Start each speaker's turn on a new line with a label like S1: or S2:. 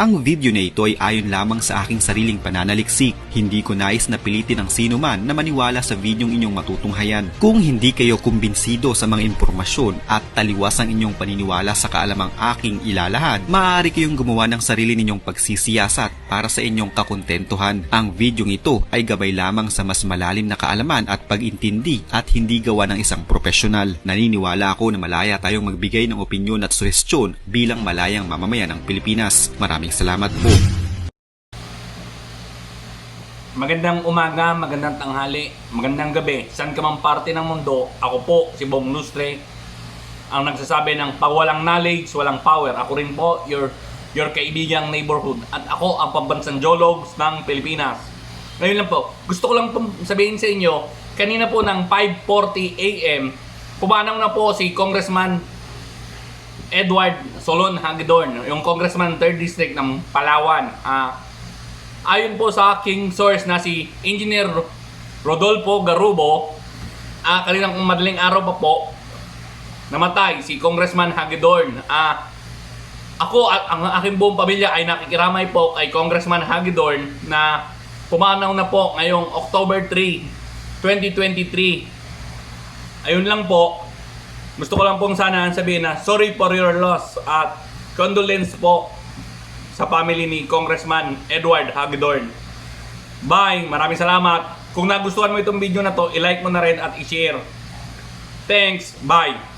S1: ang video na ito ay ayon lamang sa aking sariling pananaliksik. Hindi ko nais na pilitin ang sino man na maniwala sa videong inyong matutunghayan. Kung hindi kayo kumbinsido sa mga impormasyon at taliwas ang inyong paniniwala sa kaalamang aking ilalahad, maaari kayong gumawa ng sarili ninyong pagsisiyasat para sa inyong kakontentuhan. Ang videong ito ay gabay lamang sa mas malalim na kaalaman at pag-intindi at hindi gawa ng isang profesional. Naniniwala ako na malaya tayong magbigay ng opinyon at suhestyon bilang malayang mamamayan ng Pilipinas. Maraming salamat po.
S2: Magandang umaga, magandang tanghali, magandang gabi. Saan ka mang parte ng mundo, ako po si Bong Lustre. Ang nagsasabi ng pag walang knowledge, walang power. Ako rin po, your, your kaibigang neighborhood. At ako ang pambansang Jologs ng Pilipinas. Ngayon lang po, gusto ko lang sabihin sa inyo, kanina po ng 5.40 a.m., pumanaw na po si Congressman Edward Solon Hagedorn, yung Congressman 3rd District ng Palawan. Ah, ayon po sa aking source na si Engineer Rodolfo Garubo, ah, kaninang madaling araw pa po, namatay si Congressman Hagedorn. Ah, ako at ang aking buong pamilya ay nakikiramay po kay Congressman Hagedorn na pumanaw na po ngayong October 3, 2023. Ayun lang po, gusto ko lang pong sana sabihin na sorry for your loss at condolence po sa family ni Congressman Edward Hagedorn. Bye! Maraming salamat. Kung nagustuhan mo itong video na to, i-like mo na rin at i-share. Thanks. Bye!